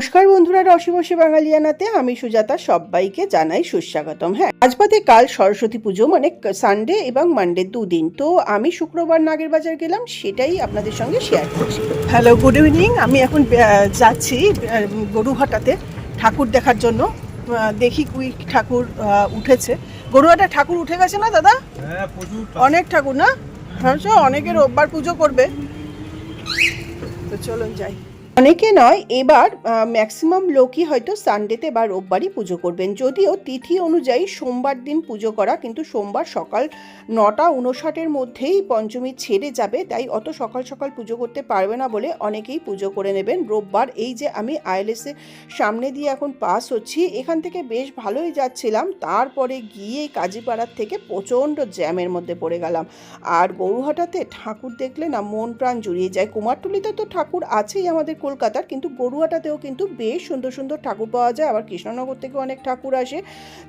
নমস্কার বন্ধুরা রসি বসে বাঙালিয়ানাতে আমি সুজাতা সবাইকে জানাই সুস্বাগতম। হ্যাঁ আজ বাদে কাল সরস্বতী পুজো মানে সানডে এবং মানডে দুদিন। তো আমি শুক্রবার নাগের বাজার গেলাম সেটাই আপনাদের সঙ্গে শেয়ার করছি। হ্যালো গুড ইভিনিং আমি এখন যাচ্ছি গরুহাটাতে ঠাকুর দেখার জন্য। দেখি কুই ঠাকুর উঠেছে। গরুহাটা ঠাকুর উঠে গেছে না দাদা? হ্যাঁ অনেক ঠাকুর না? ভাবছ অনেকে রোববার পুজো করবে। তো চলুন যাই। অনেকে নয়, এবার ম্যাক্সিমাম লোকই হয়তো সানডেতে বা রোববারই পুজো করবেন। যদিও তিথি অনুযায়ী সোমবার দিন পুজো করা, কিন্তু সোমবার সকাল নটা উনষাটের মধ্যেই পঞ্চমী ছেড়ে যাবে, তাই অত সকাল সকাল পুজো করতে পারবে না বলে অনেকেই পুজো করে নেবেন। রোববার এই যে আমি আইএলএসের সামনে দিয়ে এখন পাস হচ্ছি, এখান থেকে বেশ ভালোই যাচ্ছিলাম। তারপরে গিয়ে কাজীপাড়ার থেকে প্রচণ্ড জ্যামের মধ্যে পড়ে গেলাম। আর গরুহাটাতে ঠাকুর দেখলে না মন প্রাণ জুড়িয়ে যায়। কুমারটুলিতে তো ঠাকুর আছেই আমাদের কলকাতার, কিন্তু গরুহাটাতেও কিন্তু বেশ সুন্দর সুন্দর ঠাকুর পাওয়া যায়। আবার কৃষ্ণনগর থেকে অনেক ঠাকুর আসে।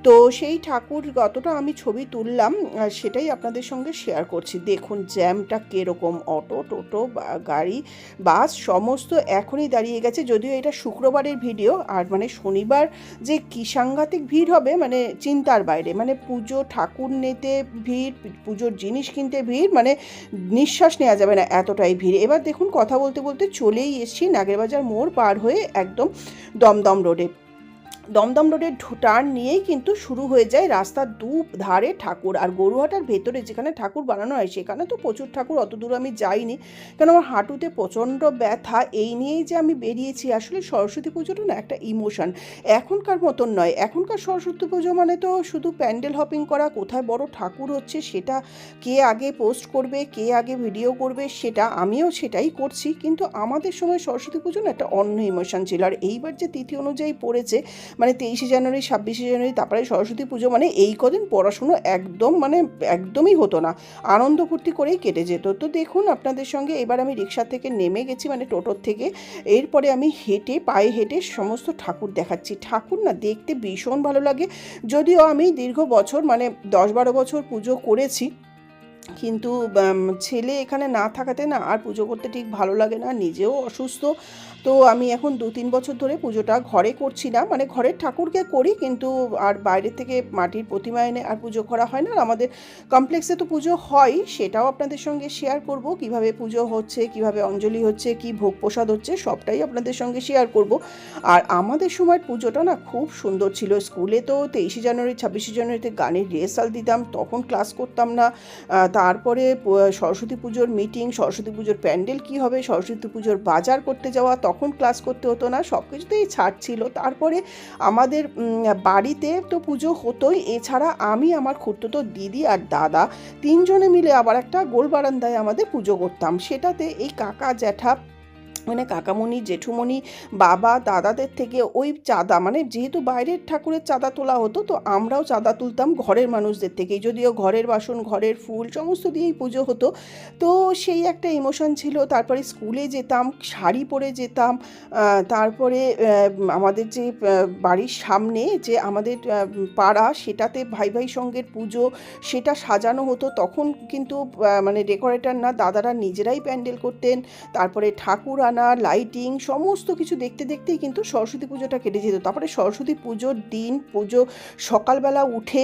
তো সেই ঠাকুর যতটা আমি ছবি তুললাম সেটাই আপনাদের সঙ্গে শেয়ার করছি। দেখুন জ্যামটা কীরকম অটো টোটো গাড়ি বাস সমস্ত এখনই দাঁড়িয়ে গেছে। যদিও এটা শুক্রবারের ভিডিও আর মানে শনিবার যে কি সাংঘাতিক ভিড় হবে মানে চিন্তার বাইরে। মানে পুজো, ঠাকুর নিতে ভিড়, পুজোর জিনিস কিনতে ভিড় মানে নিঃশ্বাস নেওয়া যাবে না এতটাই ভিড়। এবার দেখুন, কথা বলতে বলতে চলেই এসছি নাগেরবাজার মোড় পার হয়ে একদম দমদম রোডে। দমদম রোডের টার্ন নিয়েই কিন্তু শুরু হয়ে যায় রাস্তার দু ধারে ঠাকুর। আর গরুহাটার ভেতরে যেখানে ঠাকুর বানানো হয়, সেখানে তো প্রচুর ঠাকুর, অত দূর আমি যাইনি। কারণ আমার হাঁটুতে প্রচণ্ড ব্যথা, এই নিয়েই যে আমি বেরিয়েছি, আসলে সরস্বতী পুজোটা না একটা ইমোশন। এখনকার মতন নয়। এখনকার সরস্বতী পুজো মানে তো শুধু প্যান্ডেল হপিং করা, কোথায় বড় ঠাকুর হচ্ছে সেটা কে আগে পোস্ট করবে, কে আগে ভিডিও করবে সেটা, আমিও সেটাই করছি। কিন্তু আমাদের সময় সরস্বতী পুজো না একটা অন্য ইমোশন ছিল। আর এইবার যে তিথি অনুযায়ী পড়েছে মানে তেইশে জানুয়ারি, ছাব্বিশে জানুয়ারি, তারপরে সরস্বতী পুজো মানে এই কদিন পড়াশুনো একদম মানে একদমই হতো না। আনন্দ ফুর্তি করেই কেটে যেত। তো দেখুন আপনাদের সঙ্গে এবার আমি রিক্সা থেকে নেমে গেছি মানে টোটোর থেকে। এরপরে আমি হেঁটে, পায়ে হেঁটে সমস্ত ঠাকুর দেখাচ্ছি। ঠাকুর না দেখতে ভীষণ ভালো লাগে। যদিও আমি দীর্ঘ বছর মানে দশ বারো বছর পুজো করেছি, কিন্তু ছেলে এখানে না থাকাতে না আর পুজো করতে ঠিক ভালো লাগে না। নিজেও অসুস্থ। তো আমি এখন দু তিন বছর ধরে পুজোটা ঘরে করছি না। মানে ঘরের ঠাকুরকে করি কিন্তু আর বাইরে থেকে মাটির প্রতিমা এনে আর পুজো করা হয় না। আমাদের কমপ্লেক্সে তো পুজো হয়, সেটাও আপনাদের সঙ্গে শেয়ার করব। কীভাবে পুজো হচ্ছে, কীভাবে অঞ্জলি হচ্ছে, কি ভোগ প্রসাদ হচ্ছে, সবটাই আপনাদের সঙ্গে শেয়ার করব। আর আমাদের সময় পুজোটা না খুব সুন্দর ছিল। স্কুলে তো তেইশে জানুয়ারি, ছাব্বিশে জানুয়ারিতে গানের রিহার্সাল দিতাম, তখন ক্লাস করতাম না। তারপরে সরস্বতী পুজোর মিটিং সরস্বতী পুজোর প্যান্ডেল কি হবে, সরস্বতী পুজোর বাজার করতে যাওয়া তখন ক্লাস করতে হতো না, সব কিছুতেই ছাড় ছিল। তারপরে আমাদের বাড়িতে তো পুজো হতোই। এছাড়া আমি, আমার খুঁড়তো দিদি আর দাদা তিনজনে মিলে আবার একটা গোল বারান্দায় আমাদের পুজো করতাম। সেটাতে এই কাকা, জ্যাঠা মানে কাকামণি, জেঠুমণি, বাবা, দাদাদের থেকে ওই চাঁদা মানে যেহেতু বাইরের ঠাকুরের চাঁদা তোলা হতো, তো আমরাও চাঁদা তুলতাম ঘরের মানুষদের থেকে যদিও ঘরের বাসন, ঘরের ফুল, সমস্ত দিয়েই পুজো হতো। তো সেই একটা ইমোশন ছিল। তারপরে স্কুলে যেতাম, শাড়ি পরে যেতাম তারপরে আমাদের যে বাড়ির সামনে যে আমাদের পাড়া, সেটাতে ভাই ভাই সঙ্গের পুজো, সেটা সাজানো হতো। তখন কিন্তু মানে ডেকোরেটর না, দাদারা নিজেরাই প্যান্ডেল করতেন। তারপরে ঠাকুর আনা লাইটিং সমস্ত কিছু দেখতে দেখতেই কিন্তু সরস্বতী পুজোটা কেটে যেত। তারপরে সরস্বতী পুজোর দিন, পুজো সকালবেলা উঠে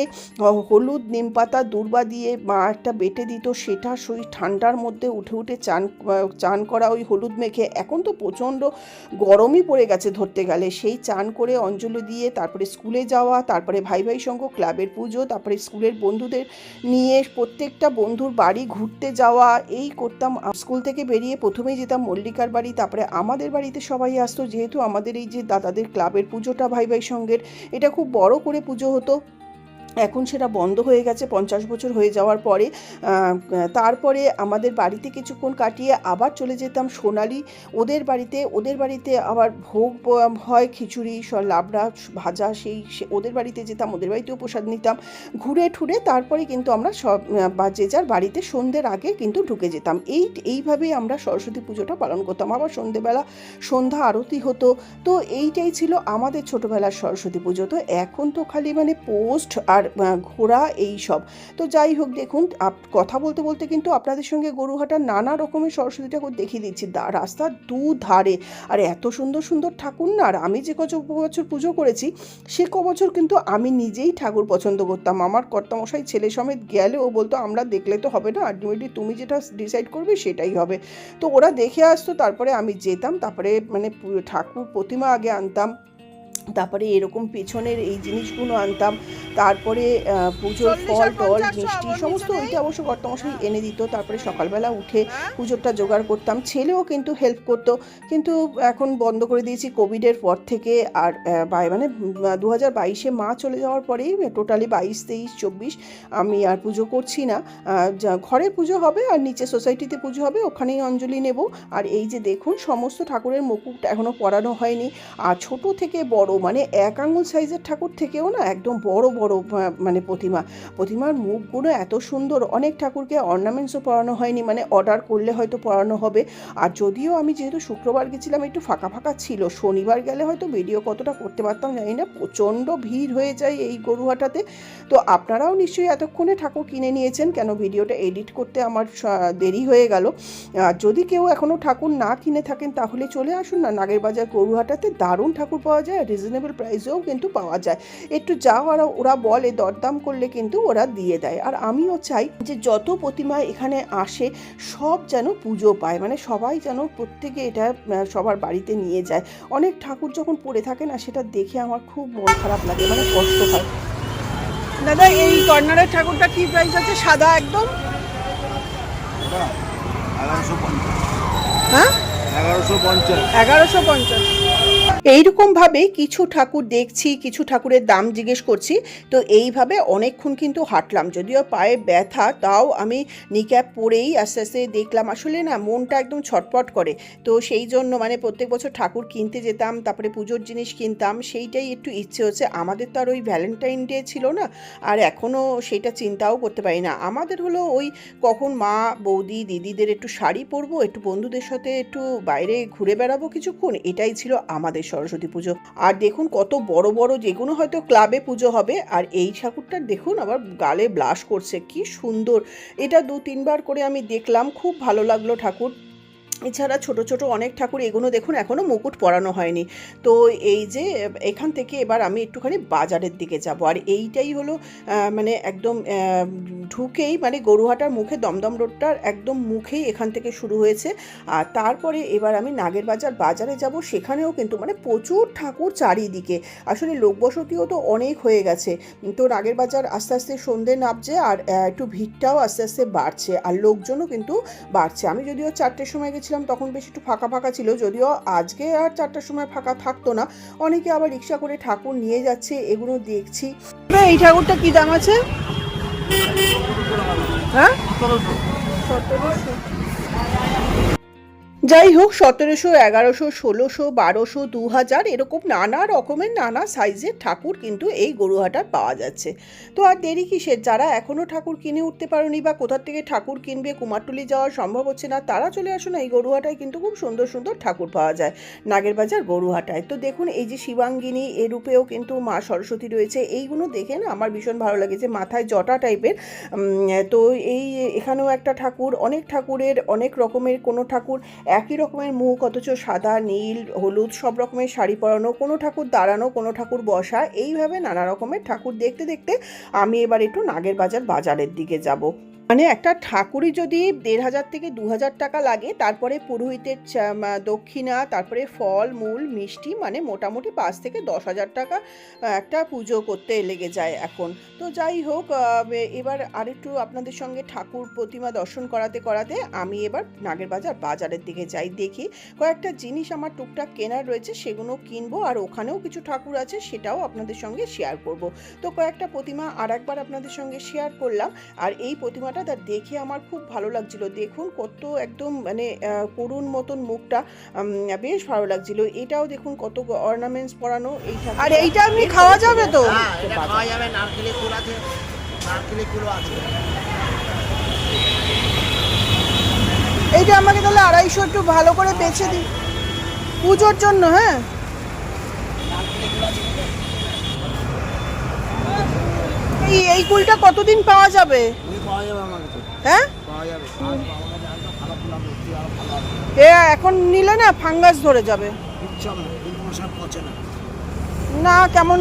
হলুদ, নিম পাতা, দূর্বা দিয়ে মা একটা বেটে দিত। সেটা সেই ঠান্ডার মধ্যে উঠে উঠে চান চান করা ওই হলুদ মেখে। এখন তো প্রচণ্ড গরমই পড়ে গেছে ধরতে গেলে। সেই চান করে অঞ্জলি দিয়ে তারপরে স্কুলে যাওয়া, তারপরে ভাই ভাই সংঘ ক্লাবের পুজো, তারপরে স্কুলের বন্ধুদের নিয়ে প্রত্যেকটা বন্ধুর বাড়ি ঘুরতে যাওয়া, এই করতাম। স্কুল থেকে বেরিয়ে প্রথমেই যেতাম মল্লিকার বাড়ি তারপরে আমাদের বাড়িতে সবাই আসতো, যেহেতু আমাদের এই যে দাদাদের ক্লাবের পুজোটা ভাই ভাই সঙ্গের, এটা খুব বড় করে পুজো হতো। এখন সেটা বন্ধ হয়ে গেছে, পঞ্চাশ বছর হয়ে যাওয়ার পরে তারপরে আমাদের বাড়িতে কিছুক্ষণ কাটিয়ে আবার চলে যেতাম সোনালি। ওদের বাড়িতে ওদের বাড়িতে আবার ভোগ হয় খিচুড়ি লাবড়া, ভাজা সেই ওদের বাড়িতে যেতাম, ওদের বাড়িতেও প্রসাদ নিতাম। ঘুরে ঠুরে তারপরে কিন্তু আমরা সব বা যে যার বাড়িতে সন্ধ্যের আগে কিন্তু ঢুকে যেতাম। এই, এইভাবেই আমরা সরস্বতী পুজোটা পালন করতাম। আবার সন্ধ্যেবেলা সন্ধ্যা আরতি হতো। তো এইটাই ছিল আমাদের ছোটোবেলার সরস্বতী পুজো। তো এখন তো খালি মানে পোস্ট আর ঘোড়া এই সব। তো যাই হোক, দেখুন কথা বলতে বলতে কিন্তু আপনাদের সঙ্গে গরুহাটার নানা রকমের সরস্বতী ঠাকুর দেখিয়ে দিচ্ছি। রাস্তার দু ধারে আর এত সুন্দর সুন্দর ঠাকুর না, আর আমি যে কত বছর পুজো করেছি, সে ক বছর কিন্তু আমি নিজেই ঠাকুর পছন্দ করতাম। আমার কর্তামশাই ছেলে সমেত গেলে ও বলতো, আমরা দেখলে তো হবে না আলটিমেটলি তুমি যেটা ডিসাইড করবে সেটাই হবে। তো ওরা দেখে আসতো, তারপরে আমি যেতাম, তারপরে মানে ঠাকুর প্রতিমা আগে আনতাম। তারপরে এরকম পেছনের এই জিনিসগুলো আনতাম। তারপরে পুজোর ফল টল মিষ্টি সমস্ত ওইটা অবশ্য কর্তামশাই এনে দিত। তারপরে সকালবেলা উঠে হ্যাঁ? পুজোরটা জোগাড় করতাম। ছেলেও কিন্তু হেল্প করতো। কিন্তু এখন বন্ধ করে দিয়েছি কোভিডের পর থেকে। আর মানে দু হাজার বাইশে মা চলে যাওয়ার পরেই টোটালি বাইশ তেইশ চব্বিশ আমি আর পুজো করছি না। যা- ঘরে পুজো হবে আর নিচে সোসাইটিতে পুজো হবে ওখানেই অঞ্জলি নেব। আর এই যে দেখুন সমস্ত ঠাকুরের মুকুট এখনও পরানো হয়নি। আর ছোট থেকে বড় মানে এক আঙুল সাইজের ঠাকুর থেকেও না একদম বড় বড় মানে প্রতিমা। প্রতিমার মুখগুলো এত সুন্দর, অনেক ঠাকুরকে অর্নামেন্টসও পরানো হয়নি মানে অর্ডার করলে হয়তো পরানো হবে। আর যদিও আমি যেহেতু শুক্রবার গেছিলাম, একটু ফাঁকা ফাঁকা ছিল, শনিবার গেলে হয়তো ভিডিও কতটা করতে পারতাম জানি না, প্রচণ্ড ভিড় হয়ে যায় এই গরুহাটাতে। তো আপনারাও নিশ্চয়ই এতক্ষণে ঠাকুর কিনে নিয়েছেন, কেন ভিডিওটা এডিট করতে আমার দেরি হয়ে গেল। আর যদি কেউ এখনও ঠাকুর না কিনে থাকেন, তাহলে চলে আসুন না নাগের বাজার গরুহাটাতে দারুণ ঠাকুর পাওয়া যায় রিজনেবল প্রাইসেও কিন্তু পাওয়া যায়। একটু যা ওরা ওরা বলে দরদাম করলে কিন্তু ওরা দিয়ে দেয়। আর আমিও চাই যে যত প্রতিমা এখানে আসে সব যেন পুজো পায়। মানে সবাই যেন প্রত্যেকে এটা সবার বাড়িতে নিয়ে যায়। অনেক ঠাকুর যখন পড়ে থাকে না সেটা দেখে আমার খুব মন খারাপ লাগে মানে কষ্ট হয়। দাদা এই কর্নারের ঠাকুরটা কি প্রাইস আছে? সাদা একদম? এগারোশো পঞ্চাশ। হ্যাঁ? এগারোশো পঞ্চাশ। এগারোশো পঞ্চাশ। এইরকম ভাবে কিছু ঠাকুর দেখছি, কিছু ঠাকুরের দাম জিজ্ঞেস করছি, তো এইভাবে অনেকক্ষণ কিন্তু হাঁটলাম। যদিও পায়ে ব্যথা, তাও আমি নিক্যাপ পরেই আস্তে আস্তে দেখলাম। আসলে না, মনটা একদম ছটপট করে। তো সেই জন্য মানে প্রত্যেক বছর ঠাকুর কিনতে যেতাম, তারপরে পুজোর জিনিস কিনতাম, সেইটাই একটু ইচ্ছে হচ্ছে। আমাদের তো আর ওই ভ্যালেন্টাইন ডে ছিল না, আর এখনও সেটা চিন্তাও করতে পারি না। আমাদের হলো ওই কখন মা, বৌদি, দিদিদের একটু শাড়ি পরবো, একটু বন্ধুদের সাথে একটু বাইরে ঘুরে বেড়াবো কিছুক্ষণ, এটাই ছিল আমাদের সরস্বতী পুজো। আর দেখুন, কত বড় বড় যে কোনো হয়তো ক্লাবে পুজো হবে, আর এই ঠাকুরটার দেখুন আবার গালে ব্লাশ করছে, কি সুন্দর। এটা দু তিনবার করে আমি দেখলাম, খুব ভালো লাগল ঠাকুর। এছাড়া ছোট ছোট অনেক ঠাকুর, এগুলো দেখুন এখনও মুকুট পরানো হয়নি। তো এই যে, এখান থেকে এবার আমি একটুখানি বাজারের দিকে যাব। আর এইটাই হলো মানে একদম ঢুকেই মানে গরুহাটার মুখে, দমদম রোডটার একদম মুখেই এখান থেকে শুরু হয়েছে। আর তারপরে এবার আমি নাগের বাজার বাজারে যাব, সেখানেও কিন্তু মানে প্রচুর ঠাকুর চারিদিকে। আসলে লোকবসতিও তো অনেক হয়ে গেছে। তো নাগের বাজার আস্তে আস্তে সন্ধে নামছে আর একটু ভিড়টাও আস্তে আস্তে বাড়ছে। আর লোকজনও কিন্তু বাড়ছে। আমি যদিও চারটের সময় গেছিলাম তখন বেশ একটু ফাঁকা ফাঁকা ছিল, যদিও আজকে আর চারটার সময় ফাঁকা থাকতো না। অনেকে আবার রিক্সা করে ঠাকুর নিয়ে যাচ্ছে, এগুলো দেখছি। এই ঠাকুরটা কি দাম আছে? হ্যাঁ? যাই হোক সতেরোশো, এগারোশো, ষোলোশো, বারোশো দু হাজার এরকম নানা রকমের নানা সাইজের ঠাকুর কিন্তু এই গরুহাটার পাওয়া যাচ্ছে। তো আর দেরি কিসের? যারা এখনও ঠাকুর কিনে উঠতে পারেনি বা কোথার থেকে ঠাকুর কিনবে, কুমারটুলি যাওয়া সম্ভব হচ্ছে না, তারা চলে আসুন, এই গরুহাটায় কিন্তু খুব সুন্দর সুন্দর ঠাকুর পাওয়া যায়, নাগেরবাজার গরুহাটায়। তো দেখুন, এই যে শিবাঙ্গিনী, এ রূপেও কিন্তু মা সরস্বতী রয়েছে, এইগুলো দেখে না আমার ভীষণ ভালো লাগে যে মাথায় জটা টাইপের তো এই এখানেও একটা ঠাকুর, অনেক ঠাকুরের, অনেক রকমের কোনো ঠাকুর একই রকমের মুখ, অথচ সাদা, নীল, হলুদ, সব রকমের শাড়ি পরানো, কোনো ঠাকুর দাঁড়ানো, কোনো ঠাকুর বসা, এইভাবে নানা রকমের ঠাকুর দেখতে দেখতে আমি এবার একটু নাগের বাজার বাজারের দিকে যাব। মানে একটা ঠাকুরই যদি দেড় হাজার থেকে দু হাজার টাকা লাগে, তারপরে পুরোহিতের দক্ষিণা, তারপরে ফল, মূল, মিষ্টি মানে মোটামুটি পাঁচ থেকে দশ হাজার টাকা একটা পুজো করতে লেগে যায় এখন। তো যাই হোক এবার আরেকটু আপনাদের সঙ্গে ঠাকুর প্রতিমা দর্শন করাতে করাতে আমি এবার নাগের বাজার বাজারের দিকে যাই, দেখি। কয়েকটা জিনিস আমার টুকটাক কেনার রয়েছে, সেগুলো কিনবো, আর ওখানেও কিছু ঠাকুর আছে, সেটাও আপনাদের সঙ্গে শেয়ার করব। তো কয়েকটা প্রতিমা আর একবার আপনাদের সঙ্গে শেয়ার করলাম, আর এই প্রতিমাটা তা দেখে আমার খুব ভালো লাগছিল। দেখুন কত একদম মানে করুণ মতন মুখটা বেশ ভালো লাগছিল। এটাও দেখুন কত অর্নামেন্টস পরানো। এইটা আর এইটা এমনি খাওয়া যাবে তো? হ্যাঁ এটা খাওয়া যাবে নারকেলের কুল আছে নারকেলের কুলও আছে। এইটা আমাকে তাহলে আড়াইশো একটু ভালো করে বেছে দিই পুজোর জন্য হ্যাঁ? এই এই কুলটা কতদিন পাওয়া যাবে? হ্যাঁ? এ এখন নিলে না ফাঙ্গাস ধরে যাবে। না, কেমন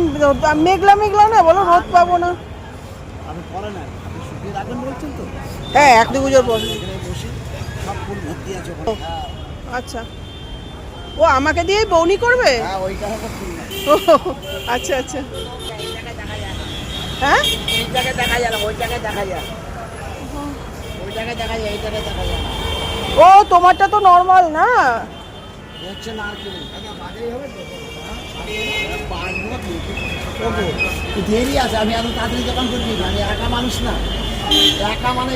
মেঘলা মেঘলা না, বলো, রোদ পাবো না। হ্যাঁ এক দু গুজোর আচ্ছা। ও, আমাকে দিয়েই বৌনি করবে? আচ্ছা আচ্ছা। হ্যাঁ? জায়গায় দেখা যায় ওই জায়গায় দেখা যায় ওই জায়গায় দেখা যায় এই জায়গায় দেখা যায়। না ও তোমারটা তো নর্মাল না? হচ্ছে নারকেল। হ্যাঁ? দেরি আছে আমি এত তাড়াতাড়ি দোকান করি আমি একা মানুষ না। একা মানে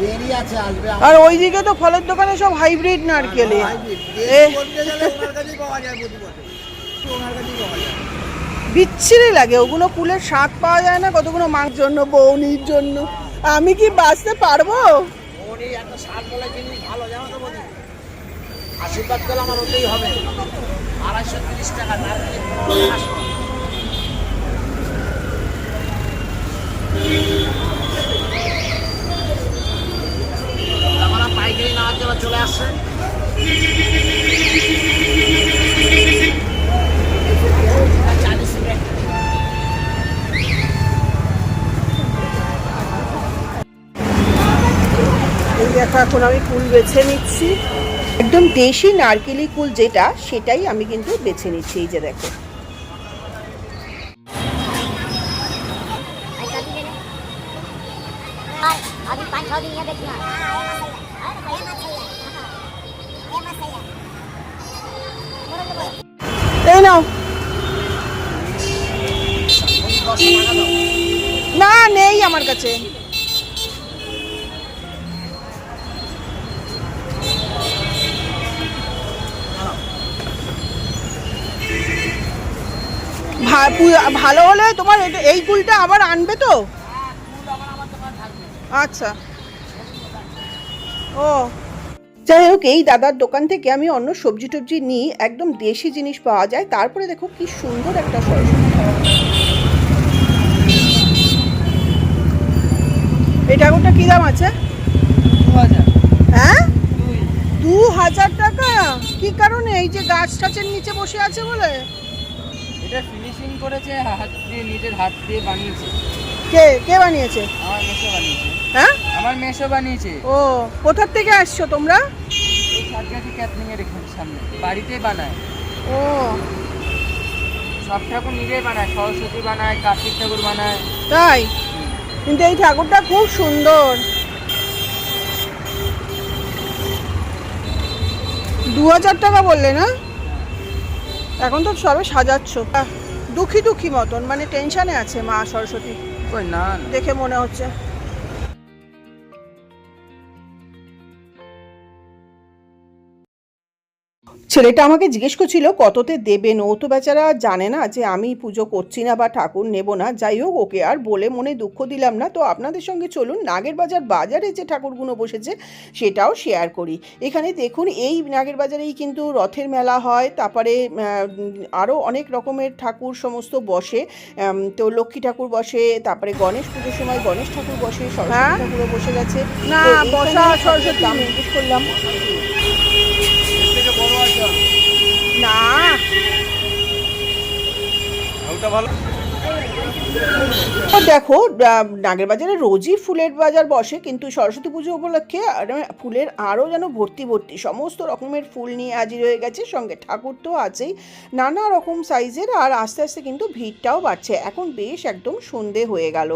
দেরি আছে আসবে আর ওইদিকে তো ফলের দোকানে সব হাইব্রিড নারকেলে এ। বিচ্ছিরি লাগে ওগুলো কুলের স্বাদ পাওয়া যায় না কতগুলো মাংস জন্য বৌনির জন্য। আমি কি বাঁচতে পারব? আশীর্বাদ করলে আমার ওতেই হবে। আড়াইশো তিরিশ টাকা। আমরা পাইকারি জন্য চলে আসছে। এখন আমি কুল বেছে নিচ্ছি। একদম দেশি নারকেলি কুল যেটা সেটাই আমি কিন্তু বেছে নিচ্ছি এই যে দেখো। না নেই আমার কাছে। ভালো হলে তোমার এই কুলটা আবার আনবে তো? আচ্ছা। ও। যাই হোক এই দাদার দোকান থেকে আমি অন্য সবজি টবজি নিই একদম দেশি জিনিস পাওয়া যায়। তারপরে দেখো কি সুন্দর একটা সরস্বতী এই ঠাকুরটা কি দাম আছে? হ্যাঁ? দু হাজার টাকা? কি কারণে? এই যে গাছ টাছের নিচে বসে আছে বলে? এটা ফিনিশিং করেছে হাত দিয়ে নিজের হাত দিয়ে বানিয়েছে। কে কে বানিয়েছে? আমার মেশো বানিয়েছে। হ্যাঁ? আমার মেশো বানিয়েছে। ও কোথার থেকে আসছো তোমরা? এই সাতগাছি ক্যাথলিং এর এখানে সামনে বাড়িতে বানায়। ও। সব ঠাকুর নিজেই বানায় সরস্বতী বানায় কার্তিক ঠাকুর বানায়। তাই? কিন্তু এই ঠাকুরটা খুব সুন্দর। দু হাজার টাকা বললে না? এখন তো সবে সাজাচ্ছ। দুঃখী দুঃখী মতন মানে টেনশনে আছে মা সরস্বতী। না। দেখে মনে হচ্ছে। ছেলেটা আমাকে জিজ্ঞেস করছিল কততে দেবেন ও তো বেচারা জানে না যে আমি পুজো করছি না বা ঠাকুর নেব না। যাই হোক ওকে আর বলে মনে দুঃখ দিলাম না। তো আপনাদের সঙ্গে চলুন নাগের বাজার বাজারে যে ঠাকুরগুলো বসেছে সেটাও শেয়ার করি। এখানে দেখুন এই নাগের বাজারেই কিন্তু রথের মেলা হয়। তারপরে আরও অনেক রকমের ঠাকুর সমস্ত বসে। তো লক্ষ্মী ঠাকুর বসে তারপরে গণেশ পুজোর সময় গণেশ ঠাকুর বসে হ্যাঁ? সরস্বতী ঠাকুরও বসে গেছে। না, বসা সরস্বতী। করলাম থেকে বড় আছে না তো দেখো নাগের বাজারে রোজই ফুলের বাজার বসে, কিন্তু সরস্বতী পুজো উপলক্ষে ফুলের আরও যেন ভর্তি ভর্তি সমস্ত রকমের ফুল নিয়ে হাজির হয়ে গেছে। সঙ্গে ঠাকুর তো আছেই, নানা রকম সাইজের, আর আস্তে আস্তে কিন্তু ভিড়টাও বাড়ছে। এখন বেশ একদম সন্ধে হয়ে গেল।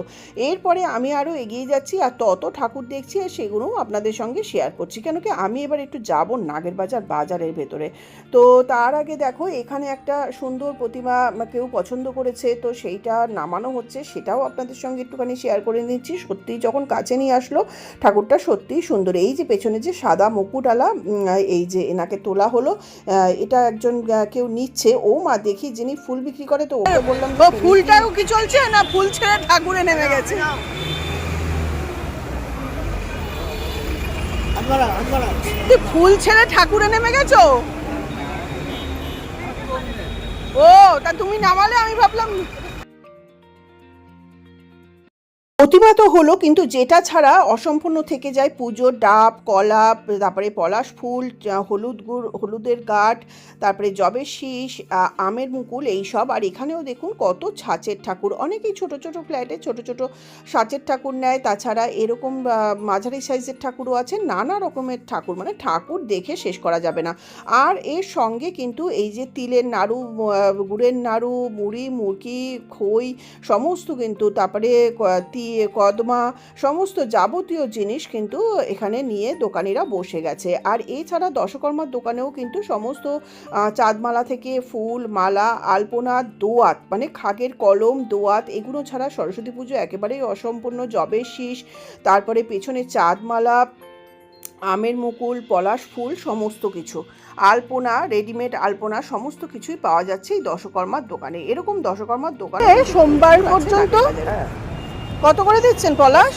এরপরে আমি আরও এগিয়ে যাচ্ছি, আর তত ঠাকুর দেখছি, আর সেগুলোও আপনাদের সঙ্গে শেয়ার করছি। কেন কি, আমি এবার একটু যাব নাগের বাজার বাজারের ভেতরে। তো তার আগে দেখো, এখানে একটা সুন্দর প্রতিমা কেউ পছন্দ করেছে, তো সেইটা নামানো হচ্ছে সেটাও আপনাদের সঙ্গে একটুখানি শেয়ার করে নিচ্ছি। সত্যিই যখন কাছে নিয়ে আসলো, ঠাকুরটা সত্যিই সুন্দর। এই যে পেছনে যে সাদা মুকুটালা এই যে এনাকে তোলা হলো এটা একজন কেউ নিচ্ছে। ও মা, দেখি যিনি ফুল বিক্রি করে তো বললাম ফুলটাও কি চলছে? না, ফুল ছেড়ে ঠাকুরে নেমে গেছে। ফুল ছেড়ে ঠাকুরে নেমে গেছো? ও, তা তুমি নামালে, আমি ভাবলাম প্রতিমা তো হলো কিন্তু যেটা ছাড়া অসম্পূর্ণ থেকে যায় পুজো, ডাব, কলা, তারপরে পলাশ ফুল হলুদ গুড়, হলুদের গাঁট, তারপরে জবের শীষ আমের মুকুল এইসব। আর এখানেও দেখুন কত ছাঁচের ঠাকুর। অনেকেই ছোট ছোট ফ্ল্যাটে ছোট ছোট সাঁচের ঠাকুর নেয়। তাছাড়া এরকম মাঝারি সাইজের ঠাকুরও আছে। নানা রকমের ঠাকুর। মানে ঠাকুর দেখে শেষ করা যাবে না। আর এর সঙ্গে কিন্তু এই যে তিলের নাড়ু গুড়ের নাড়ু, মুড়ি, মুরকি, খই, সমস্ত কিন্তু তারপরে, ক- তি কদমা সমস্ত যাবতীয় জিনিস কিন্তু এখানে নিয়ে দোকানিরা বসে গেছে। আর এছাড়া দশকর্মার দোকানেও কিন্তু সমস্ত চাঁদমালা থেকে ফুল মালা আলপনা দোয়াত মানে খাগের কলম দোয়াত এগুলো ছাড়া সরস্বতী পুজো একেবারেই অসম্পূর্ণ। জবের শীষ তারপরে পেছনে চাঁদমালা আমের মুকুল পলাশ ফুল সমস্ত কিছু। আলপনা রেডিমেড আলপনা সমস্ত কিছুই পাওয়া যাচ্ছে এই দশকর্মার দোকানে। এরকম দশকর্মার দোকানে সোমবার পর্যন্ত কত করে দিচ্ছেন পলাশ?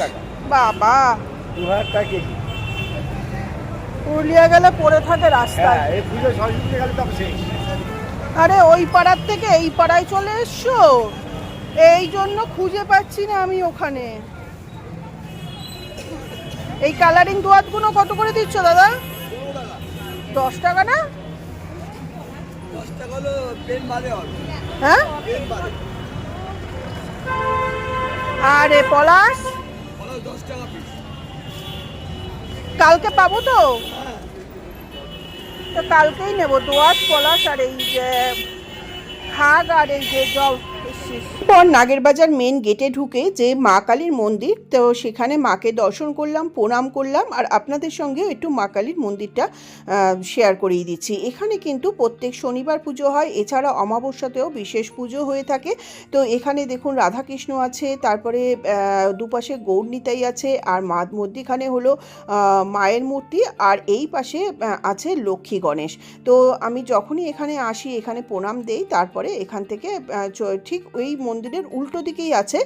বাবা। দু হাজার টাকা কেজি। পুরুলিয়া গেলে পড়ে থাকে রাস্তায়। হ্যাঁ আরে ওই পাড়ার থেকে এই পাড়ায় চলে এসছো? এই জন্য খুঁজে পাচ্ছি না আমি ওখানে। এই কালারিং দোয়াতগুলো কত করে দিচ্ছ দাদা? দশ টাকা না? হ্যাঁ? আরে পলাশ। কালকে পাবো তো? তো কালকেই নেব। আজ পলাশ আর এই যে খাগ আর এই যে জল। পর নাগেরবাজার মেন গেটে ঢুকে যে মা কালীর মন্দির, তো সেখানে মাকে দর্শন করলাম, প্রণাম করলাম আর আপনাদের সঙ্গে একটু মা কালীর মন্দিরটা শেয়ার করিয়ে দিচ্ছি। এখানে কিন্তু প্রত্যেক শনিবার পুজো হয়, এছাড়া অমাবস্যাতেও বিশেষ পুজো হয়ে থাকে। তো এখানে দেখুন রাধাকৃষ্ণ আছে, তারপরে দুপাশে গৌরনিতাই আছে আর মা, মধ্যিখানে হলো মায়ের মূর্তি আর এই পাশে আছে লক্ষ্মী গণেশ। তো আমি যখনই এখানে আসি, এখানে প্রণাম দেই, তারপরে এখান থেকে ঠিক ওই মন্দিরের উল্টো দিকেই আছে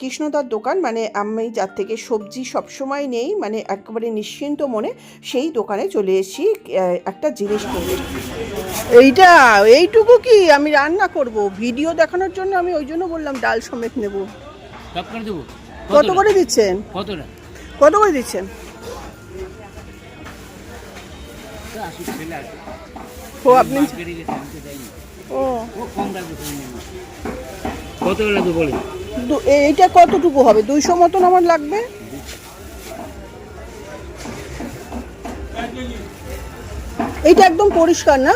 কৃষ্ণদার দোকান। মানে আমি যার থেকে সবজি সবসময় নেই মানে একেবারে নিশ্চিন্ত মনে সেই দোকানে চলে এসেছি একটা জিনিস কিনতে। এইটা এইটুকু কি আমি রান্না করব? ভিডিও দেখানোর জন্য আমি ওই জন্য বললাম ডাল সমেত নেব। কত করে দিচ্ছেন? কত করে দিচ্ছেন? ও আপনি ও। কত দেবো বলে এইটা কতটুকু হবে? দুইশো মতন আমার লাগবে? এইটা একদম পরিষ্কার না?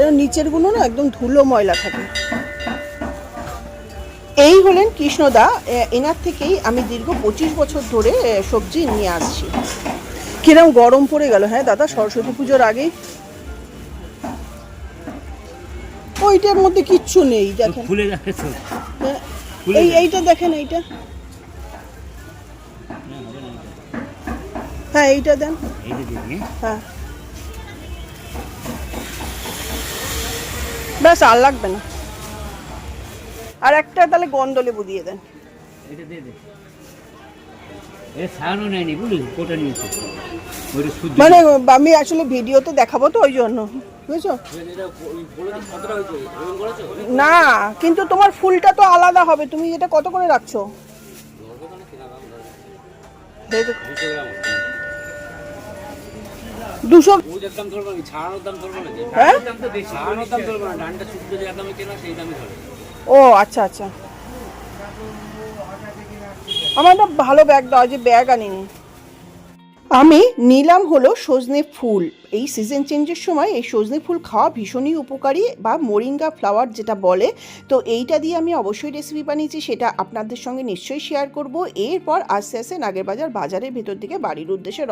এর নিচেরগুলো না একদম ধুলো ময়লা থাকে। এই হলেন কৃষ্ণদা এনার থেকেই আমি দীর্ঘ পঁচিশ বছর ধরে সবজি নিয়ে আসছি। কিরম গরম পড়ে গেল হ্যাঁ দাদা? সরস্বতী পুজোর আগেই ওইটার মধ্যে কিচ্ছু নেই দেখেন। খুলে যাবে হ্যাঁ, এই এইটা দেখেন এইটা। হ্যাঁ এইটা দেন। হ্যাঁ। ব্যাস আর লাগবে না। আর একটা তাহলে গন্ধ লেবু দিয়ে দেন। এটা দিয়ে দে। এ সারানো নেয়নি বুঝলি? কোটা নিয়েছে। ওইটা শুদ্ধ। মানে আমি আসলে ভিডিও তো দেখাবো তো ওই জন্য। বুঝছ? না কিন্তু তোমার ফুলটা তো আলাদা হবে। তুমি এটা কত করে রাখছো? দুশো হ্যাঁ? ও আচ্ছা আচ্ছা। আমার একটা ভালো ব্যাগ দাও যে ব্যাগ আনিনি। আমি নিলাম হলো সজনে ফুল। এই সিজন চেঞ্জের সময় এই সজনে ফুল খাওয়া ভীষণই উপকারী বা মোরিঙ্গা ফ্লাওয়ার যেটা বলে। তো এইটা দিয়ে আমি অবশ্যই রেসিপি বানিয়েছি সেটা আপনাদের সঙ্গে নিশ্চয়ই শেয়ার করব। এরপর আস্তে আস্তে নাগেরবাজার বাজারের ভেতর দিকে বাড়ির উদ্দেশ্যে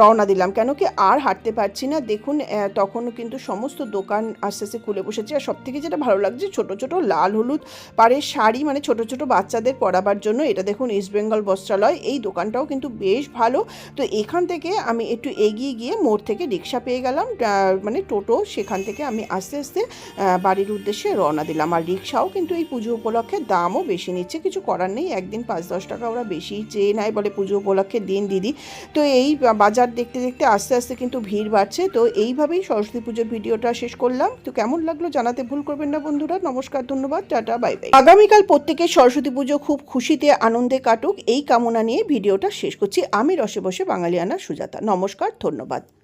রওনা দিলাম। কেন কি আর হাঁটতে পারছি না। দেখুন আহ, তখনও কিন্তু সমস্ত দোকান আস্তে আস্তে খুলে বসেছে। আর সব থেকে যেটা ভালো লাগছে ছোট ছোট লাল হলুদ পাড়ের শাড়ি মানে ছোট ছোট বাচ্চাদের পরাবার জন্য। এটা দেখুন ইস্ট বেঙ্গল বস্ত্রালয়। এই দোকানটাও কিন্তু বেশ ভালো। তো এখান থেকে আমি একটু এগিয়ে গিয়ে মোড় থেকে রিক্সা পেয়ে গেলাম মানে টোটো সেখান থেকে আমি আস্তে আস্তে বাড়ির উদ্দেশ্যে রওনা দিলাম। আর রিক্সাও কিন্তু এই পুজো উপলক্ষে দামও বেশি নিচ্ছে, কিছু করার নেই। একদিন পাঁচ দশ টাকা ওরা বেশি চেয়ে নেয় বলে পুজো উপলক্ষে দিন দিদি। তো এই বাজার দেখতে দেখতে আস্তে আস্তে কিন্তু ভিড় বাড়ছে। তো এইভাবেই সরস্বতী পুজোর ভিডিওটা শেষ করলাম। তো কেমন লাগল জানাতে ভুল করবেন না বন্ধুরা। নমস্কার, ধন্যবাদ, টাটা, বাই বাই। আগামীকাল প্রত্যেকের সরস্বতী পুজো খুব খুশিতে, আনন্দে কাটুক। এই কামনা নিয়ে ভিডিওটা শেষ করছি। আমি রসে বসে বাঙালিয়ানা সুজাতা। নমস্কার, ধন্যবাদ।